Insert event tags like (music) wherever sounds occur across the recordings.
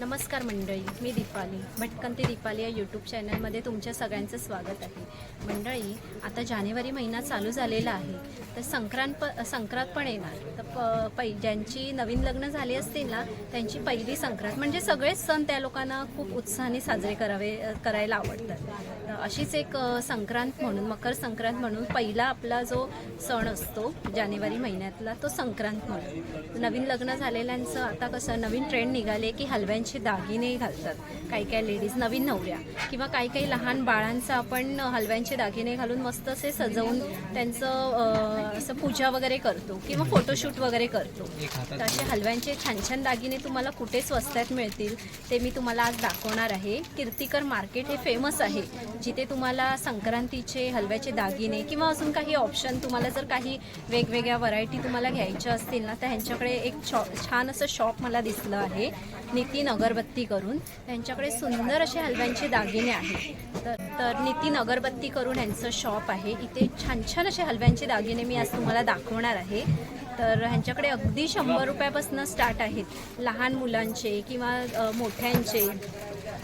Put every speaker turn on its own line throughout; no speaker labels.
नमस्कार मंडळी मी दीपाली भटकंती दीपाली या यूट्यूब चॅनलमध्ये तुमच्या सगळ्यांचं स्वागत आहे. मंडळी आता जानेवारी महिना चालू झालेला आहे तर संक्रांत प संक्रांत पण येणार. तर प पै ज्यांची नवीन लग्न झाली असतील ना त्यांची पहिली संक्रांत म्हणजे सगळेच सण त्या लोकांना खूप उत्साहाने साजरे करावे करायला आवडतात. अशीच एक संक्रांत म्हणून मकर संक्रांत म्हणून पहिला आपला जो सण असतो जानेवारी महिन्यातला तो संक्रांत म्हणून. नवीन लग्न झालेल्यांचं आता कसं नवीन ट्रेंड निघाले की हलव्यांची दागिने घालतात. काही काही लेडीज नवीन नवऱ्या किंवा काही काही लहान बाळांचं आपण हलव्यांचे दागिने घालून मस्त असे सजवून त्यांचं असं पूजा वगैरे करतो किंवा फोटोशूट वगैरे करतो. तर असे हलव्यांचे छान छान दागिने तुम्हाला कुठे स्वस्तात मिळतील ते मी तुम्हाला आज दाखवणार आहे. कीर्तिकर मार्केट हे फेमस आहे जिथे तुम्हाला संक्रांतीचे हलव्याचे दागिने किंवा अजून काही ऑप्शन तुम्हाला जर काही वेगवेगळ्या व्हरायटी तुम्हाला घ्यायच्या असतील ना तर ह्यांच्याकडे एक छान असं शॉप मला दिसलं आहे. नितीन अगरबत्ती करून. त्यांच्याकडे सुंदर असे हलव्यांचे दागिने आहेत. तर तर नितीन अगरबत्ती करून यांचं शॉप आहे. इथे छान छान असे हलव्यांचे दागिने मी आज तुम्हाला दाखवणार आहे. तर ह्यांच्याकडे अगदी शंभर रुपयापासून स्टार्ट आहेत. लहान मुलांचे किंवा मोठ्यांचे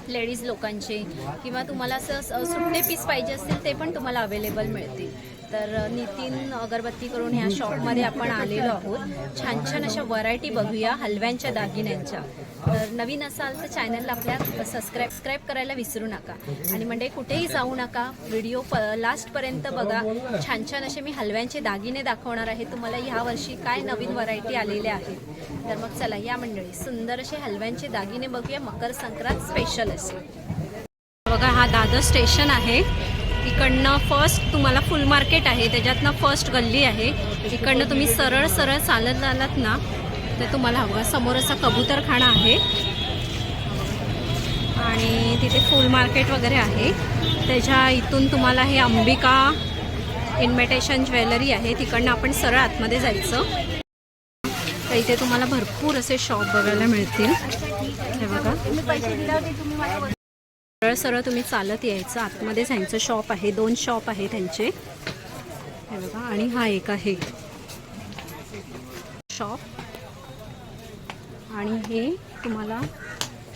लेडीज लोकांचे किंवा तुम्हाला असं सुटे सुट्टे पीस पाहिजे असतील ते पण तुम्हाला अवेलेबल मिळतील. तर नितीन अगरबत्ती करून ह्या शॉपमध्ये आपण आलेलो आहोत. छान छान अशा व्हरायटी बघूया हलव्यांच्या दागिन्यांच्या. तर नवीन असाल तर चॅनलला आपल्या सबस्क्राईब सबस्क्राईब करायला विसरू नका. आणि म्हणजे कुठेही जाऊ नका. व्हिडिओ प लास्टपर्यंत बघा. छान छान असे मी हलव्यांचे दागिने दाखवणार आहे. तुम्हाला ह्या वर्षी काय नवीन व्हरायटी आलेल्या आहेत? तर मग चला या मंडळी. सुंदर असे हलव्यांचे दागिने बघूया. मकर संक्रांत स्पेशल असे. बघा हा दादर स्टेशन आहे. इकडनं फर्स्ट तुम्हाला फुल मार्केट आहे. त्याच्यातनं फर्स्ट गल्ली आहे. इकडनं तुम्ही सरळ सरळ चालत आलात ना तर तुम्हाला हवं. समोर असा कबूतरखाना आहे. आणि तिथे फुल मार्केट वगैरे आहे. त्याच्या इथून तुम्हाला हे अंबिका इन्व्हिटेशन ज्वेलरी आहे. तिकडनं आपण सरळ आतमध्ये जायचं. तर इथे तुम्हाला भरपूर असे शॉप बघायला मिळतील. हे बघा. सरळ सरळ तुम्ही चालत यायचं. आतमध्ये त्यांचं शॉप आहे. दोन शॉप आहे त्यांचे. हे बघा. आणि हा एक आहे. शॉप. आणि हे तुम्हाला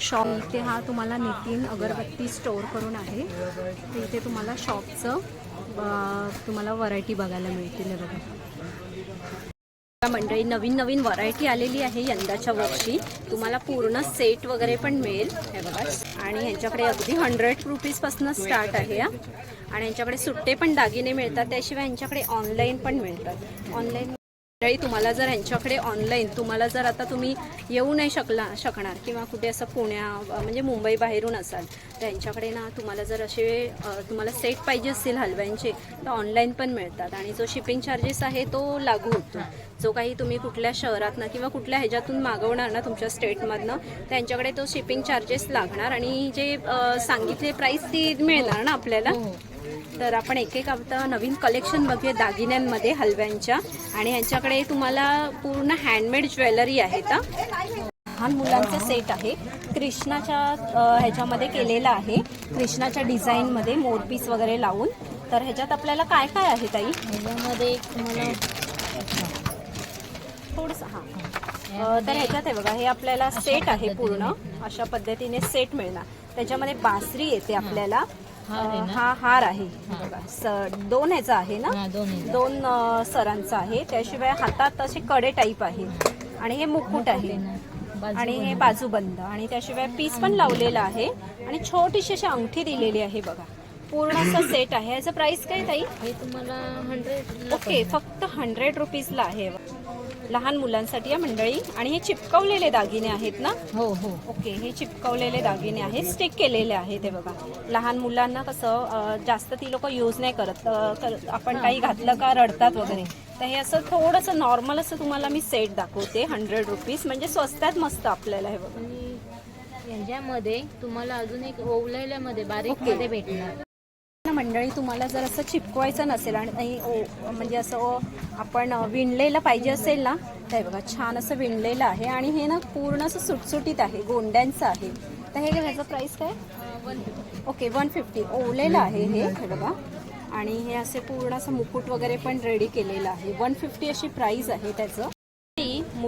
शॉप इथे हा तुम्हाला नितीन अगरबत्ती स्टोअर करून आहे. तर इथे तुम्हाला शॉपचं तुम्हाला व्हरायटी बघायला मिळतील बघा. मंडळी नवीन नवीन व्हरायटी आलेली आहे यंदाच्या वर्षी. तुम्हाला पूर्ण सेट वगैरे पण मिळेल. हे बघा. आणि ह्यांच्याकडे अगदी हंड्रेड रुपीजपासून स्टार्ट आहे हा. आणि यांच्याकडे सुट्टे पण दागिने मिळतात. त्याशिवाय यांच्याकडे ऑनलाईन पण मिळतात. ऑनलाईन मंडळी तुम्हाला जर यांच्याकडे ऑनलाईन तुम्हाला जर आता तुम्ही येऊ नाही शकला शकणार किंवा कुठे असं पुण्या म्हणजे मुंबई बाहेरून असाल तर ह्यांच्याकडे ना तुम्हाला जर असे तुम्हाला सेट पाहिजे असतील हलव्यांचे तर ऑनलाईन पण मिळतात. आणि जो शिपिंग चार्जेस आहे तो लागू होतो. जो काही तुम्ही कुठल्या शहरातनं किंवा कुठल्या ह्याच्यातून मागवणार ना तुमच्या स्टेटमधनं त्यांच्याकडे तो शिपिंग चार्जेस लागणार. आणि जे सांगितले प्राईस ती मिळणार ना आपल्याला हो, हो. तर आपण एक एक आता नवीन कलेक्शन बघूया दागिन्यांमध्ये हलव्यांच्या. आणि ह्यांच्याकडे तुम्हाला पूर्ण हँडमेड ज्वेलरी आहे का लहान मुलांचा सेट आहे. कृष्णाच्या ह्याच्यामध्ये केलेला आहे. कृष्णाच्या डिझाईनमध्ये मोरपीस वगैरे लावून. तर ह्याच्यात आपल्याला काय काय आहे ताई?
ह्याच्यामध्ये तुम्हाला
थोडंसं हां. तर ह्याच्यात आहे बघा हे आपल्याला सेट आहे पूर्ण. अशा पद्धतीने सेट मिळणार. त्याच्यामध्ये बासरी येते आपल्याला? हा हार आहे. बघा स- दोन ह्याचा आहे ना?
दोन
अ, सरांचा आहे. त्याशिवाय हातात असे कडे टाईप आहे. आणि हे मुकुट आहे. आणि हे. बाजूबंद. आणि त्याशिवाय पीस पण लावलेला आहे. आणि छोटीशी अशी अंगठी दिलेली आहे बघा. पूर्ण असं (coughs) सेट आहे. याचं प्राइस काय ताई?
हे तुम्हाला हंड्रेड
ओके फक्त हंड्रेड रुपीजला आहे. लहान मुलांसाठी या मंडळी. आणि हे चिपकवलेले दागिने आहेत ना?
हो हो.
ओके हे चिपकवलेले दागिने आहेत स्टिक केलेले आहेत ते बघा. लहान मुलांना कसं अं, जास्त ती लोक यूज नाही करत. अं, कर- आपण काही घातलं का रडतात वगैरे. तर हे असं थोडंसं नॉर्मल असं तुम्हाला मी सेट दाखवते हंड्रेड रुपीज म्हणजे स्वस्तात मस्त आपल्याला हे बघा.
आणि याच्यामध्ये तुम्हाला अजून एक ओवलेल्यामध्ये बारीक. मध्ये भेटणार.
ना मंडळी तुम्हाला जर असं चिपकवायचं नसेल आणि ओ- म्हणजे असं आपण विणलेलं पाहिजे असेल ना तर हे बघा छान असं विणलेलं आहे. आणि हे ना पूर्ण असं सुटसुटीत आहे गोंड्यांचं आहे. तर हे ह्याचं प्राईस काय? ओके वन फिफ्टी ओवलेलं आहे हे हे बघा. आणि हे असे पूर्ण असं मुकुट वगैरे पण रेडी केलेलं आहे. वन फिफ्टी अशी प्राईज आहे त्याचं.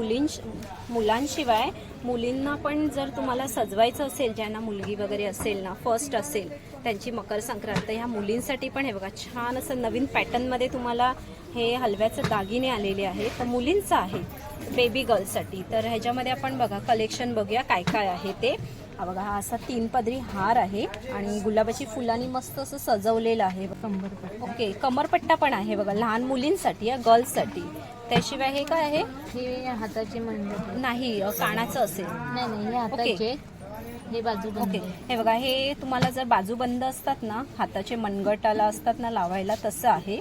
ती मुलं मुलीं मुलांशिवाय मुलींना पण जर तुम्हाला सजवायचं असेल ज्यांना मुलगी वगैरे असेल ना फर्स्ट असेल त्यांची मकर संक्रांत ह्या मुलींसाठी पण हे बघा छान असं नवीन पॅटर्नमध्ये तुम्हाला हे हलव्याचे दागिने आलेले आहेत. तर मुलींचं आहे बेबी गर्लसाठी तर ह्याच्यामध्ये आपण बघा कलेक्शन बघूया काय काय आहे ते. हा बघा हा असा तीन पदरी हार आहे आणि गुलाबाची फुलांनी मस्त असं सजवलेलं आहे.
कंबरपट्टा.
ओके कमरपट्टा पण आहे बघा लहान मुलींसाठी या गर्ल्ससाठी त्याशिवाय हे काय आहे?
हे हाताचे मंडप.
नाही अ, कानाचं असेल.
नाही नाही हे हाताचे. हे बाजू
ओके. हे बघा हे तुम्हाला जर बाजूबंद असतात ना हाताचे मनगटाला असतात ना लावायला तसं आहे.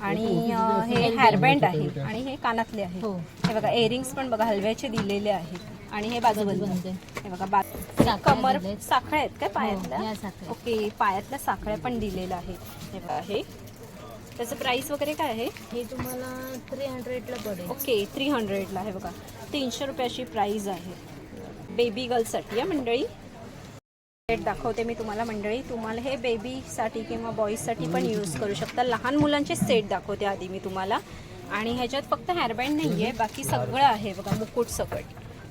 आणि अ, हे हेअरबँड आहे आणि हे कानातले आहे.
हो.
हे बघा एअरिंग्स पण बघा हलव्याचे दिलेले आहेत आणि हे बाजूबंद
बाजूबंद.
हे बघा बा
साखळ्या
कमर
दिलेत.
साखळ्या आहेत काय
हो, या
पायातल्या
साखळ्या.
ओके पायातल्या साखळ्या पण दिलेल्या आहेत. हे बघा हे त्याचं प्राइस वगैरे काय आहे?
हे तुम्हाला थ्री हंड्रेडला पडेल.
ओके थ्री हंड्रेडला आहे बघा. तीनशे रुपयाची प्राईज आहे. बेबी गर्लसाठी आहे मंडळी? सेट दाखवते मी तुम्हाला मंडळी. तुम्हाला हे बेबीसाठी किंवा बॉईजसाठी पण यूज करू शकता. लहान मुलांचे सेट दाखवते आधी मी तुम्हाला. आणि ह्याच्यात फक्त हेअरबँड नाही आहे बाकी सगळं आहे बघा मुकुट सकट.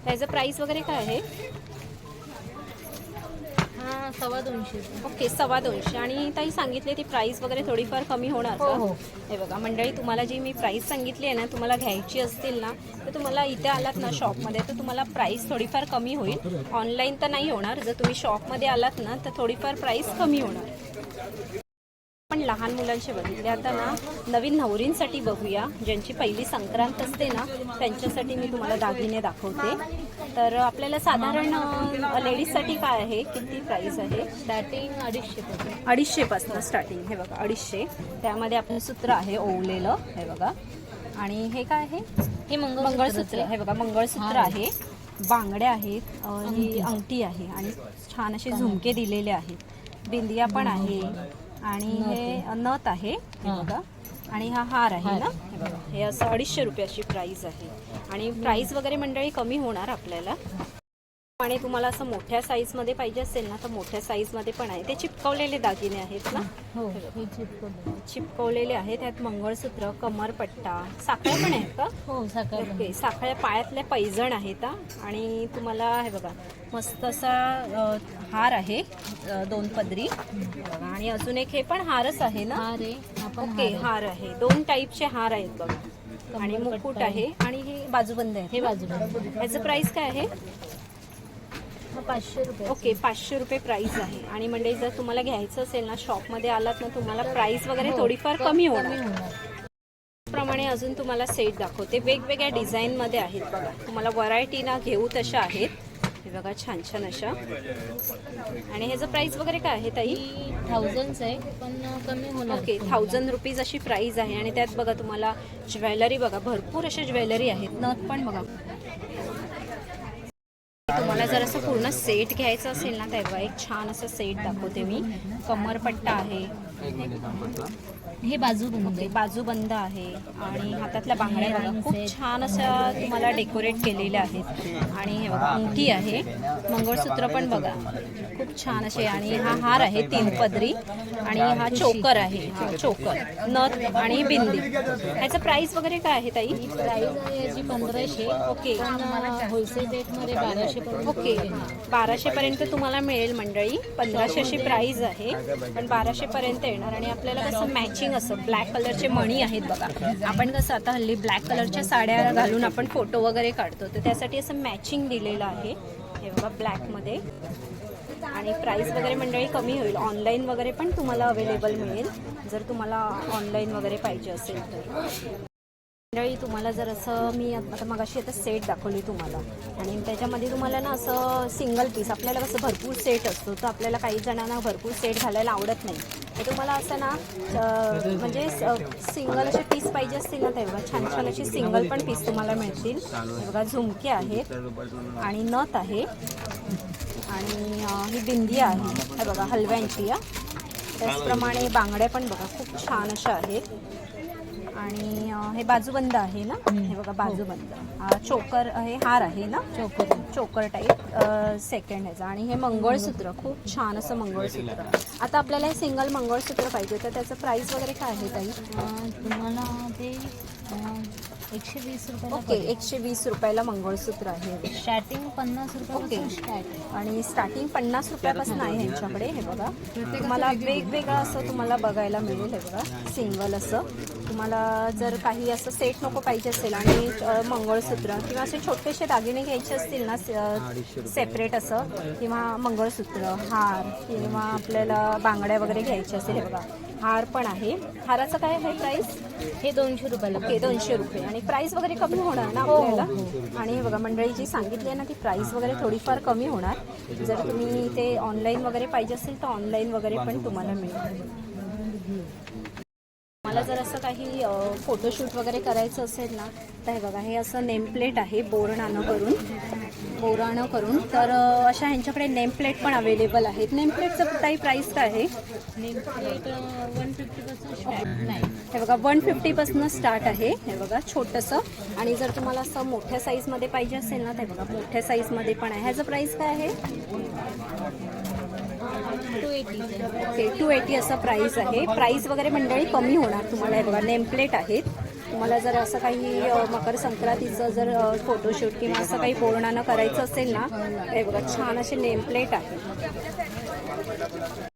त्याचं प्राईस वगैरे काय आहे?
सव्वा दोनशे.
ओके सव्वा दोनशे. आणि ताई सांगितले ती प्राईस वगैरे थोडीफार कमी होणार
हो, हो.
हे बघा मंडळी तुम्हाला जी मी प्राईस सांगितली आहे ना तुम्हाला घ्यायची असतील ना तर तुम्हाला इथे आलात ना शॉपमध्ये तर तुम्हाला प्राईस थोडीफार कमी होईल. ऑनलाईन तर नाही होणार. जर तुम्ही शॉपमध्ये आलात ना तर थोडीफार प्राईस कमी होणार. पण लहान मुलांचे बघितले. आता ना नवीन नवरींसाठी बघूया. ज्यांची पहिली संक्रांत असते ना त्यांच्यासाठी मी तुम्हाला दागिने दाखवते. तर आपल्याला साधारण लेडीजसाठी काय आहे? किती प्राईस आहे?
स्टार्टिंग अडीचशे पासून.
अडीचशेपासून स्टार्टिंग हे बघा अडीचशे. त्यामध्ये आपलं सूत्र आहे ओवलेलं हे बघा. आणि हे काय आहे?
हे
मंगळसूत्र. हे बघा मंगळसूत्र आहे. बांगड्या आहेत ही अंगठी. आहे. आणि छान असे झुमके दिलेले आहेत. बिंदिया पण आहे. आणि हे नथ आहे हे. बघा. आणि हा हार आहे. ना? हे बघा. हे असं अडीचशे रुपयाची प्राईस आहे. आणि प्राईस वगैरे मंडळी कमी होणार आपल्याला. आणि तुम्हाला असं मोठ्या साईजमध्ये पाहिजे असेल ना तर मोठ्या साईजमध्ये पण आहे. ते चिपकवलेले दागिने आहेत ना?
हो हे चिपकवलं
चिपकवलेले आहेत. त्यात मंगळसूत्र कमरपट्टा साखळ्या पण आहेत का?
हो साखर
ओके साखळ्या पायातल्या पैजण आहेत हा. आणि तुम्हाला हे बघा मस्त असा अ, हार आहे अ, दोन पदरी. बघा. आणि अजून एक हे पण हारच आहे ना?
हार आहे. आपण
ओके हार आहे. दोन टाईपचे हार आहेत बघा. आणि मुकुट
आहे.
आहे. आणि हे बाजूबंद आहे
हे बाजूला
ह्याचं प्राइस काय आहे?
पाचशे रुपये
ओके पाचशे रुपये प्राइस आहे. आणि म्हणजे जर तुम्हाला घ्यायचं असेल ना शॉपमध्ये आलात ना तुम्हाला प्राइस वगैरे थोडीफार कमी होणार. प्रमाणे अजून तुम्हाला सेट दाखवते. वेगवेगळ्या डिझाईनमध्ये आहेत बघा. तुम्हाला व्हरायटी ना घेऊ तशा आहेत. हे बघा छान छान अशा. आणि ह्याचं प्राइस वगैरे काय आहे ताई?
ही थाउजंडच आहे पण कमी होणार.
ओके थाउजंड रुपीज अशी प्राइस आहे. आणि त्यात बघा तुम्हाला ज्वेलरी बघा भरपूर अशा ज्वेलरी आहेत. नथ पण बघा. तुम्हाला जर असं पूर्ण सेट घ्यायचं असेल ना तेव्हा एक छान असं सेट दाखवते मी. कमरपट्टा आहे.
हे बाजू बंद
ओके
आहे
बाजूबंद आहे आणि हातातल्या बांगड्या बघा खूप छान अशा तुम्हाला डेकोरेट केलेल्या आहेत. आणि हे बघा अंगठी आहे. मंगळसूत्र पण बघा. खूप छान असे आणि हा हार आहे तीन पदरी. आणि हा चोकर आहे. हा चोकर नथ आणि बिंदी. ह्याचं प्राइस वगैरे काय आहे ताई?
ही प्राईस आहे याची पंधराशे.
ओके.
होलसेल रेटमध्ये बाराशे पर्यंत
ओके. बाराशे पर्यंत तुम्हाला मिळेल मंडळी. पंधराशे अशी प्राइस आहे. पण बाराशे पर्यंत येणार आणि आपल्याला कसं मॅचिंग असं. ब्लॅक कलरचे मणी आहेत बघा. आपण कसं आता हल्ली ब्लॅक कलरच्या साड्या घालून आपण फोटो वगैरे काढतो. तर त्यासाठी असं मॅचिंग दिलेलं आहे. हे बघा ब्लॅकमध्ये आणि प्राइस वगैरे मंडळी कमी होईल. ऑनलाईन वगैरे पण तुम्हाला अवेलेबल मिळेल. जर तुम्हाला ऑनलाईन वगैरे पाहिजे असेल तर. मंडळी तुम्हाला जर असं मी आता मगाशी आता सेट दाखवली तुम्हाला. आणि त्याच्यामध्ये तुम्हाला ना असं सिंगल पीस आपल्याला कसं भरपूर सेट असतो तर आपल्याला काही जणांना भरपूर सेट घालायला आवडत नाही. तर तुम्हाला असं ना म्हणजे सिंगल असे पीस पाहिजे असतील ना तेव्हा छान छान अशी सिंगल पण पीस तुम्हाला मिळतील. बघा झुमके आहेत आणि नथ आहे. आणि ही बिंदी आहे. बघा हलव्यांची या त्याचप्रमाणे बांगड्या पण बघा खूप छान अशा आहेत. आणि अं, हे बाजूबंद आहे ना? हे बघा बाजूबंद. हा चोकर हे हार आहे ना?
चौकर.
चोकर टाईप सेकंड ह्याचा. आणि हे मंगळसूत्र. खूप छान असं मंगळसूत्र. आता आपल्याला हे सिंगल मंगळसूत्र पाहिजे तर त्याचं प्राइस वगैरे काय आहे ताई?
तुम्हाला ते अं, एकशे वीस रुपयाला
ओके एकशे वीस रुपयाला मंगळसूत्र आहे.
स्टार्टिंग पन्नास रुपयापासून
ओके.
स्टार्ट आहे
आणि स्टार्टिंग पन्नास रुपयापासून आहे ह्यांच्याकडे हे बघा. तुम्हाला वेगवेगळं. असं तुम्हाला बघायला मिळेल हे बघा. सिंगल असं. तुम्हाला जर काही असं सेट नको पाहिजे असेल आणि मंगळसूत्र किंवा असे छोटेसे दागिने घ्यायचे असतील ना सेपरेट असं किंवा मंगळसूत्र हार किंवा आपल्याला बांगड्या वगैरे घ्यायचे असेल हे बघा. हार पण आहे. हाराचं काय आहे प्राईस
हे दोनशे रुपयाला
ओके दोनशे रुपये. आणि प्राइस वगैरे कमी होणार ना आपल्याला? आणि हे बघा मंडळी जी सांगितली आहे ना ती प्राइस वगैरे थोडीफार कमी होणार. जर तुम्ही ते ऑनलाईन वगैरे पाहिजे असेल तर ऑनलाईन वगैरे पण तुम्हाला मिळेल. मला जर असं काही फोटोशूट वगैरे करायचं असेल ना तर हे बघा हे असं नेमप्लेट आहे बोरणानं करून बोराणं करून. तर अशा ह्यांच्याकडे नेमप्लेट पण अवेलेबल आहेत. नेमप्लेटचं काही प्राईस काय आहे?
नेम प्लेट वन फिफ्टीपासून नाही.
हे बघा वन फिफ्टीपासून स्टार्ट आहे. हे बघा छोटंसं. आणि जर तुम्हाला असं मोठ्या साईजमध्ये पाहिजे असेल ना ते बघा मोठ्या साईजमध्ये पण आहे. ह्याचं प्राईस काय आहे? ओके टू एटी असं प्राईस आहे. प्राईस वगैरे मंडळी कमी होणार तुम्हाला. हे बघा नेमप्लेट आहेत. तुम्हाला जर असं काही मकर संक्रांतीचं जर फोटोशूट किंवा असं काही पौर्णानं करायचं असेल ना हे बघा छान असे नेमप्लेट आहे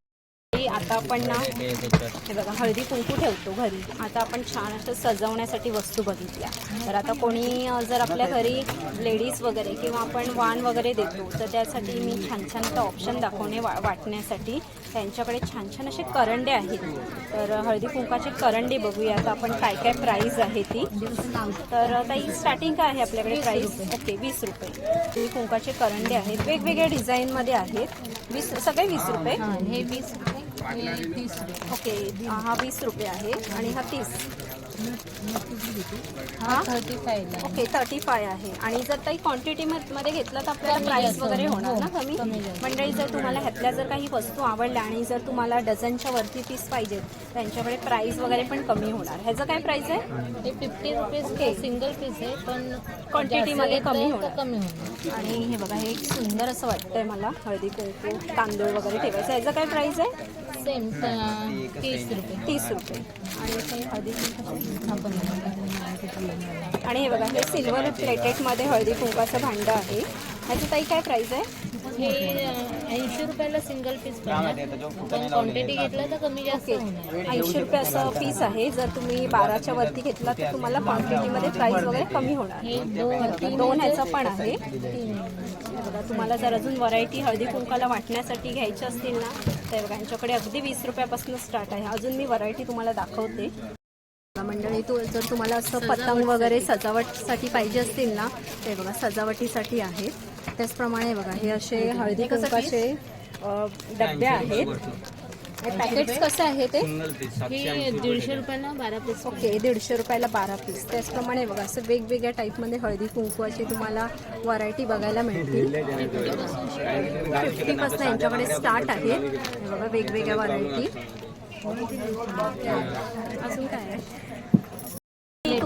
आता आपण ना हे बघा हळदी कुंकू ठेवतो घरी. आता आपण छान असं सजवण्यासाठी वस्तू बघितल्या. तर आता कोणी जर आपल्या घरी लेडीज वगैरे किंवा आपण वाण वगैरे देतो तर त्यासाठी मी छान छान आता ऑप्शन दाखवणे वा वाटण्यासाठी. त्यांच्याकडे छान छान असे करंडे आहेत. तर हळदी कुंकाचे करंडे बघूया. आता आपण काय काय प्राईज आहे ती. तर ताई स्टार्टिंग काय आहे आपल्याकडे? प्राईस ओके वीस रुपये. हळदी कुंकाचे करंडे आहेत. वेगवेगळ्या डिझाईनमध्ये आहेत. वीस सगळे वीस रुपये?
हे वीस तीस
ओके हा वीस रुपये आहे आणि हा तीस.
हा? थर्टी फायला
ओके थर्टी फाय आहे. आणि जर काही क्वांटिटी मध्ये घेतलं तर आपल्याला प्राइस वगैरे
होणार.
ना
हो,
कमी. मंडळी जर तुम्हाला ह्यातल्या जर काही वस्तू आवडल्या आणि जर तुम्हाला डझनच्या वरती पीस पाहिजेत त्यांच्याकडे प्राइस वगैरे पण कमी होणार. ह्याचं काय प्राइस आहे?
हे फिफ्टी रुपीज सिंगल पीस आहे पण
Quantity
जास्त
मध्ये
घेतलं
कमी होणार.
कमी होणार.
आणि हे बघा हे सुंदर असं वाटतंय मला. हळदी कुंकू तांदूळ वगैरे ठेवायचं. ह्याचं काय प्राइस आहे?
सेम तीस रुपये.
तीस रुपये. आणि हळदी आणि हे बघा हे सिल्वर प्लेटेटमध्ये हळदी कुंकाचं भांडं आहे. ह्याचं ताई काय प्राइस आहे?
हे ऐंशी रुपयाला सिंगल पीस पण क्वांटिटी घेतलं तर कमी जास्त होणार.
ऐंशी रुपये असं पीस आहे. जर तुम्ही बाराच्या वरती घेतला तर तुम्हाला क्वांटिटीमध्ये प्राइस वगैरे कमी होणार.
हे दोन
ह्याचं पण आहे. हे बघा तुम्हाला जर अजून व्हरायटी हळदी कुंकाला वाटण्यासाठी घ्यायची असतील ना तर बघा यांच्याकडे अगदी वीस रुपयापासून स्टार्ट आहे. अजून मी व्हरायटी तुम्हाला दाखवते. मंडळी तू जर तुम्हाला असं पतंग वगैरे सजावटसाठी पाहिजे असतील ना ते बघा सजावटीसाठी आहेत त्याचप्रमाणे बघा हे असे हळदी कुंकाचे अ, डब्या आहेत. पॅकेट्स कसे आहे ते?
हे दीडशे रुपयाला बारा पीस
ओके दीडशे रुपयाला बारा पीस त्याचप्रमाणे बघा असं वेगवेगळ्या टाईपमध्ये हळदी कुंकवाची तुम्हाला व्हरायटी बघायला मिळतील. फिफ्टीपासून यांच्याकडे स्टार्ट आहे. बघा वेगवेगळ्या व्हरायटी अजून काय आहे?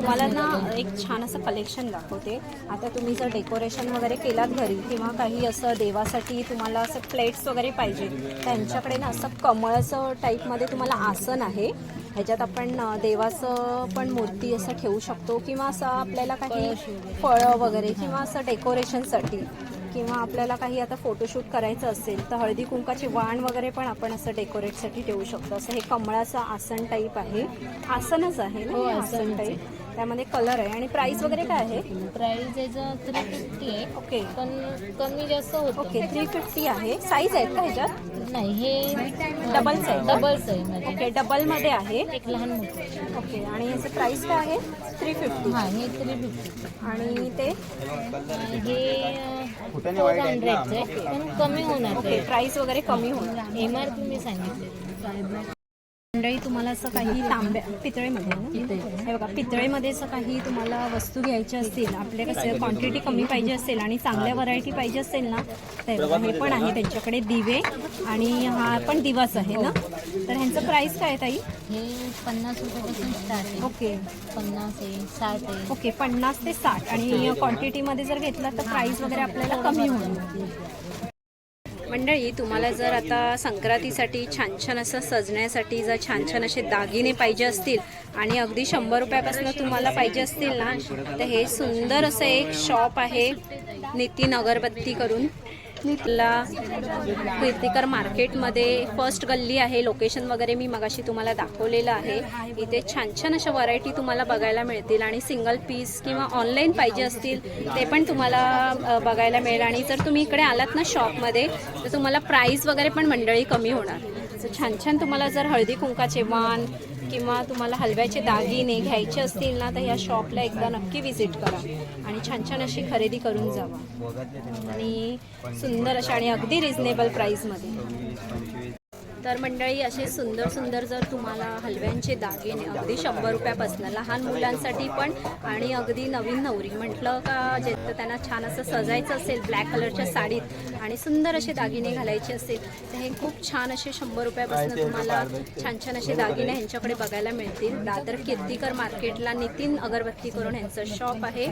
तुम्हाला ना एक छान असं कलेक्शन दाखवते. आता तुम्ही जर डेकोरेशन वगैरे केलात घरी किंवा काही असं देवासाठी तुम्हाला असं प्लेट्स वगैरे पाहिजे त्यांच्याकडे ना असं कमळाचं टाईपमध्ये तुम्हाला आसन आहे. ह्याच्यात आपण देवाचं पण मूर्ती असं ठेवू शकतो किंवा असं आपल्याला काही फळं वगैरे किंवा असं डेकोरेशनसाठी किंवा आपल्याला काही आता फोटोशूट करायचं असेल तर हळदी कुंकाचे वाण वगैरे पण आपण असं डेकोरेटसाठी ठेवू शकतो. असं हे कमळाचं आसन टाईप आहे. आसनच आहे ना
हो,
आसन. टाईप त्यामध्ये कलर आहे. आणि प्राइस वगैरे काय आहे?
प्राइस याचं थ्री फिफ्टी आहे.
ओके
पण कमी जास्त होतं.
ओके थ्री फिफ्टी आहे. साईज आहेत का ह्याच्यात?
नाही हे
डबलच आहे. का?
डबल्स आहे म्हणजे
ओके डबलमध्ये आहे.
एक लहान मोठं
ओके आणि ह्याचं प्राइस काय आहे? थ्री फिफ्टी
हा हे थ्री फिफ्टी
आणि ते?
हे फोर हंड्रेडचं आहे पण कमी होणार
ओके प्राइस वगैरे कमी होणार.
एम आर पी मी सांगितले.
मंडळी तुम्हाला असं काही तांब्या पितळेमध्ये ना? हे बघा पितळेमध्ये असं काही तुम्हाला वस्तू घ्यायच्या असतील आपल्या कसं क्वांटिटी कमी पाहिजे असेल आणि चांगल्या व्हरायटी पाहिजे असेल ना तर हे पण आहे त्यांच्याकडे दिवे आणि हा पण दिवाच आहे ना? तर ह्यांचं प्राइस काय ताई?
हे पन्नास रुपयापासून स्टार्ट आहे.
ओके.
पन्नास आहे साठ आहे.
ओके पन्नास ते साठ. आणि क्वांटिटीमध्ये जर घेतला तर प्राइस वगैरे आपल्याला कमी होईल मंडळी तुम्हाला जर आता संक्रांतीसाठी छान छान असं सजण्यासाठी जर छान छान असे दागिने पाहिजे असतील आणि अगदी शंभर रुपयापासून तुम्हाला पाहिजे असतील ना तर हे सुंदर असं एक शॉप आहे नितीन अगरबत्ती करून. कीर्तिकर मार्केटमध्ये फर्स्ट गल्ली आहे. लोकेशन वगैरे मी मगाशी तुम्हाला दाखवलेलं आहे. इथे छान छान अशा व्हरायटी तुम्हाला बघायला मिळतील आणि सिंगल पीस किंवा ऑनलाईन पाहिजे असतील ते पण तुम्हाला बघायला मिळेल. आणि जर तुम्ही इकडे आलात ना शॉपमध्ये तर तुम्हाला प्राईस वगैरे पण मंडळी कमी होणार. छान छान तुम्हाला जर हळदी कुंकाचे वाण किंवा तुम्हाला हलव्याचे दागिने घ्यायचे असतील ना तर या शॉपला एकदा नक्की व्हिजिट करा. आणि छान छान अशी खरेदी करून जावा. आणि सुंदर अशा आणि अगदी रिझनेबल प्राईसमध्ये तर मंडळी असे सुंदर सुंदर जर तुम्हाला हलव्यांचे दागिने अगदी शंभर रुपयापासून लहान मुलांसाठी पण आणि अगदी नवीन नवरी म्हटलं का जे तर त्यांना छान असं सजायचं असेल ब्लॅक कलरच्या साडीत आणि सुंदर असे दागिने घालायचे असेल तर हे खूप छान असे शंभर रुपयापासून तुम्हाला छान छान असे दागिने ह्यांच्याकडे बघायला मिळतील. दादर किर्तीकर मार्केटला नितीन अगरबत्ती करून ह्यांचं शॉप आहे.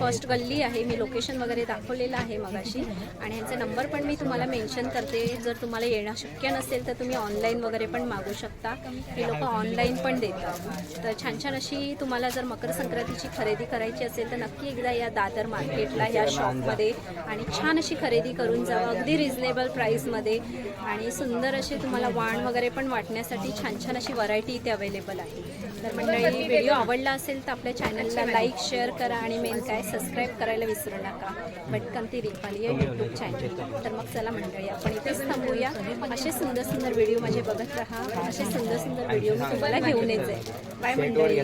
फर्स्ट गल्ली आहे. मी लोकेशन वगैरे दाखवलेलं आहे मगाशी. आणि ह्यांचा नंबर पण मी तुम्हाला मेन्शन करते. जर तुम्हाला येणं शक्य नसेल तर तुम्ही ऑनलाईन वगैरे पण मागू शकता. हे लोक ऑनलाईन पण देतात. तर छान छान अशी तुम्हाला जर मकर संक्रांतीची खरेदी करायची असेल तर नक्की एकदा या दादर मार्केटला या शॉपमध्ये आणि छान अशी खरेदी करून जावा. अगदी रिझनेबल प्राईसमध्ये आणि सुंदर असे तुम्हाला वाण वगैरे पण वाटण्यासाठी छान छान अशी व्हरायटी इथे अवेलेबल आहे. तर मंडळी व्हिडिओ आवडला असेल तर आपल्या चॅनलला लाईक शेअर करा आणि मेन काय सबस्क्राईब करायला विसरू नका. पटकन ती रिपाली या यूट्यूब चॅनल तर मग चला मंडळी आपण इथेच थांबूया. असे सुंदर सुंदर व्हिडिओ माझे बघत राहा. असे सुंदर सुंदर व्हिडिओ मी तुम्हाला घेऊन येते. बाय मंडळी.